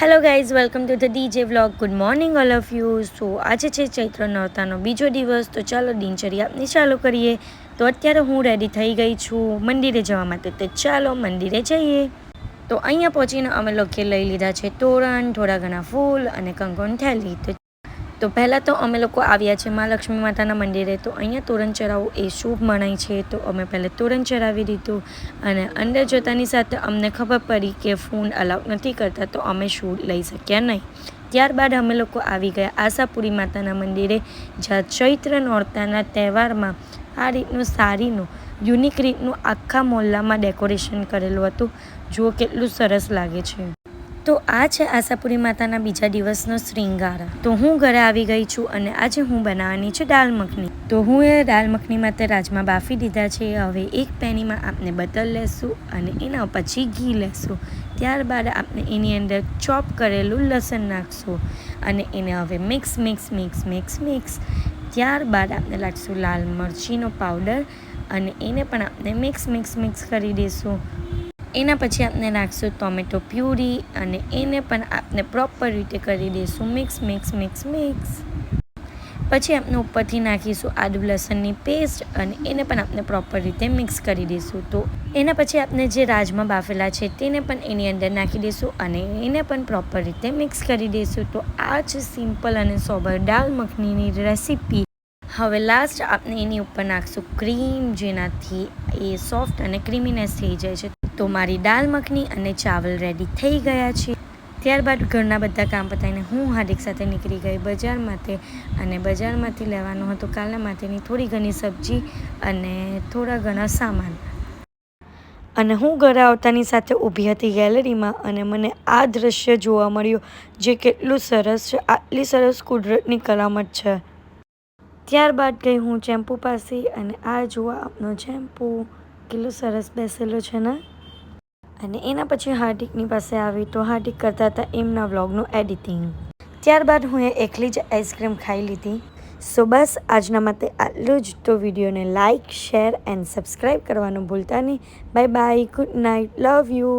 Hello guys welcome to the DJ vlog good morning all of you so આજે છે ચૈત્ર નવતાનો બીજો દિવસ. તો ચાલો દિનચર્યા આપની ચાલુ કરીએ. તો અત્યારે હું રેડી થઈ ગઈ છું. મંદિરે જવા માટે તો ચાલો મંદિરે જઈએ. તો અહીંયા પહોંચીને અમે લોકોએ લઈ લીધા છે તોરણ, થોડા ઘણા ફૂલ અને કંકોણ થેલી. તો તો પહેલાં તો અમે લોકો આવ્યા છે મા લક્ષ્મી માતાના મંદિરે. તો અહીંયા તોરણ ચઢાવવું એ શુભ મનાય છે. તો અમે પહેલાં તોરણ ચઢાવી દીધું અને અંદર જતાની સાથે અમને ખબર પડી કે ફોન અલાઉ નથી કરતા, તો અમે શૂટ લઈ શક્યા નહીં. ત્યારબાદ અમે લોકો આવી ગયા આશાપુરી માતાના મંદિરે, જ્યાં ચૈત્ર નોરતાના તહેવારમાં આ રીતનું સારીનું, યુનિક રીતનું આખા મોહલ્લામાં ડેકોરેશન કરેલું હતું. જુઓ કેટલું સરસ લાગે છે. તો આ છે આશાપુરી માતાના બીજા દિવસનો શ્રીંગાર તો હું ઘરે આવી ગઈ છું અને આજે હું બનાવવાની છે દાલ મખની. તો હું એ દાલ મખની માટે રાજમાં બાફી દીધા છે. હવે એક પેનીમાં આપણે બટર લેશું અને એના પછી ઘી લેશું. ત્યારબાદ આપણે એની અંદર ચોપ કરેલું લસણ નાખશું અને એને હવે mix mix mix mix mix. ત્યારબાદ આપણે લાગશું લાલ મરચીનો પાવડર અને એને પણ આપણે મિક્સ મિક્સ મિક્સ કરી દઈશું એના પછી આપણે નાખશું ટોમેટો પ્યુરી અને એને પણ આપણે પ્રોપર રીતે કરી દઈશું મિક્સ મિક્સ મિક્સ મિક્સ પછી આપણે ઉપરથી નાખીશું આદુ લસણની પેસ્ટ અને એને પણ આપણે પ્રોપર રીતે મિક્સ કરી દઈશું તો એના પછી આપણે જે રાજમાં બાફેલા છે તેને પણ એની અંદર નાખી દઈશું અને એને પણ પ્રોપર રીતે મિક્સ કરી દઈશું તો આ છે સિમ્પલ અને સોબર દાલ મખનીની રેસીપી હવે લાસ્ટ આપણે એની ઉપર નાખશું ક્રીમ જેનાથી એ સોફ્ટ અને ક્રીમીનેસ થઈ જાય છે. તો મારી દાલ મખની અને ચાવલ રેડી થઈ ગયા છે. ત્યારબાદ ઘરના બધા કામ પતાવીને હું હાર્દિક સાથે નીકળી ગઈ બજાર માટે અને બજારમાંથી લેવાનું હતું કાલના માટેની થોડી ઘણી સબ્જી અને થોડા ઘણા સામાન. અને હું ઘરે આવતાની સાથે ઊભી હતી ગેલેરીમાં અને મને આ દ્રશ્ય જોવા મળ્યું જે કેટલું સરસ છે, આટલી સરસ કુદરતની કલામત છે. ત્યારબાદ ગઈ હું ચેમ્પુ પાસે અને આ જોવા આપનો ચેમ્પુ, કેટલો સરસ બેસેલો છે ને? અને એના પછી હાર્દિકની પાસે આવી તો હાર્દિક કરતા હતા એમના વ્લોગનું એડિટિંગ. ત્યારબાદ હું એ એકલી જ આઈસ્ક્રીમ ખાઈ લીધી. સો બસ, આજના માટે આટલું જ. તો વિડીયોને લાઇક શેર એન્ડ સબસ્ક્રાઈબ કરવાનું ભૂલતા નહીં. Bye bye, good night, love you.